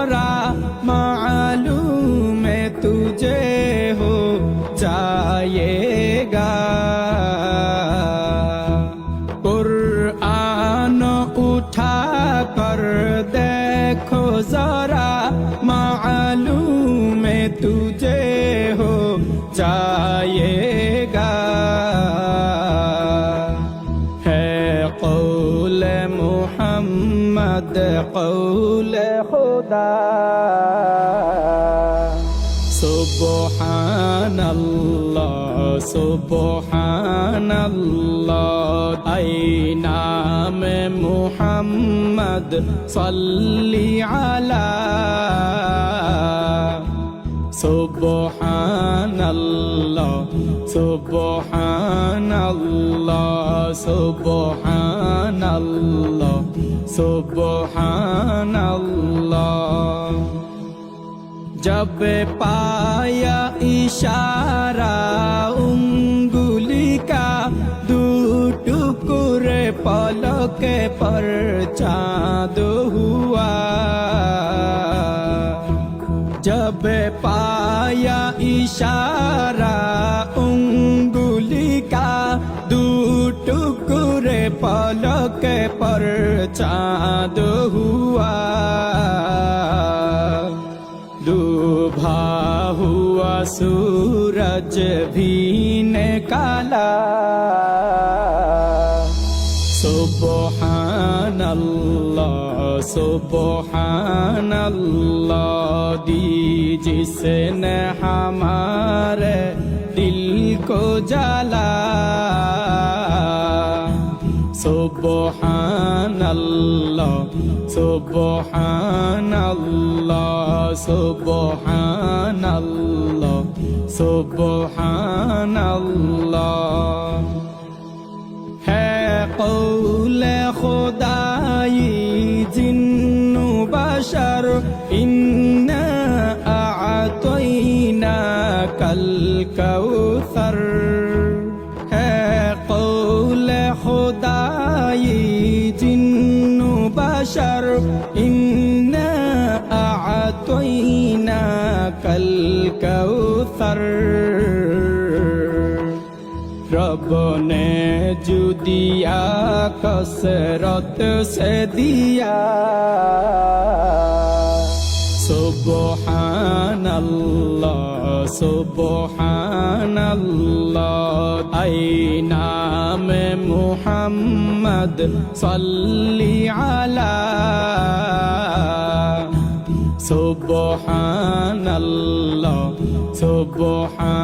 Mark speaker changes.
Speaker 1: भरा मालूम तुझे हो जाएगा कुरान उठा कर देखो जरा मालूम तुझे हो जाएगा है कौल मोहम्मद कौल हो खुदा সুবহানাল্লাহ সুবহানাল্লাহ। আই নাম মুহাম্মদ সাল্লি আলা। সুবহানাল্লাহ সুবহানাল্লাহ সুবহানাল্লাহ সুবহানাল্লাহ। जब पाया इशारा उंगुली का दू टुकुरे पलक पर चाँद हुआ जब पाया इशारा उंगुली का दू टुकुरे पलक पर चाँद हुआ सूरज भी निकाला सुबहान अल्लाह सुबहान अल्लाह दी जिसने हमारे दिल को जला सुबहान अल्लाह सुबहान अल्लाह সুবহানাল্লাহ সুবহানাল্লাহ। হে কৌলে খোদাই, জিন্নু বাসার ইন্না আতইনা কাল কাউসার হে কৌলে খোদাই, জিন্নু বাসার কৌসর রবনে জুদিয়া কসরত সে দিয়া। সুবহানাল্লাহ সুবহানাল্লাহ আই নামে মুহাম্মদ আলা। সুবহানাল্লাহ সুবহান